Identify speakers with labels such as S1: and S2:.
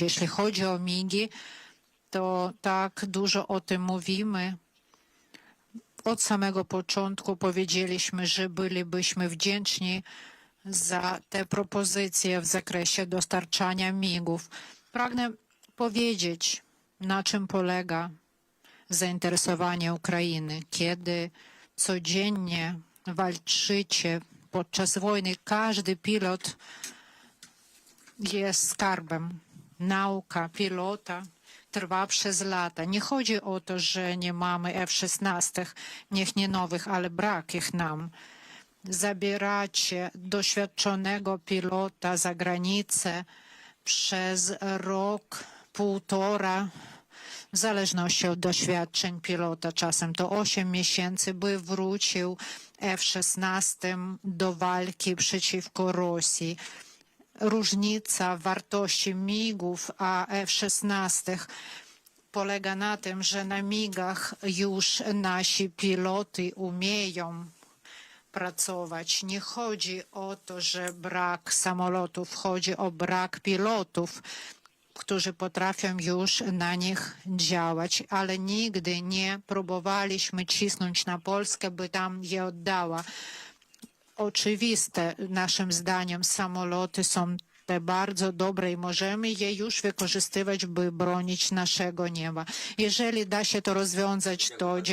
S1: Jeśli chodzi o migi, to tak dużo o tym mówimy. Od samego początku powiedzieliśmy, że bylibyśmy wdzięczni za te propozycje w zakresie dostarczania migów. Pragnę powiedzieć, na czym polega zainteresowanie Ukrainy, kiedy codziennie walczycie podczas wojny. Każdy pilot jest skarbem. Nauka pilota trwa przez lata. Nie chodzi o to, że nie mamy F-16, niech nie nowych, ale brak ich nam. Zabieracie doświadczonego pilota za granicę przez rok, półtora, w zależności od doświadczeń pilota, czasem to 8 miesięcy, by wrócił F-16 do walki przeciwko Rosji. Różnica wartości migów a F-16 polega na tym, że na migach już nasi piloty umieją pracować. Nie chodzi o to, że brak samolotów, chodzi o brak pilotów, którzy potrafią już na nich działać, ale nigdy nie próbowaliśmy cisnąć na Polskę, by tam je oddała. Oczywiste, naszym zdaniem, samoloty są te bardzo dobre i możemy je już wykorzystywać, by bronić naszego nieba. Jeżeli da się to rozwiązać, to dziękuję.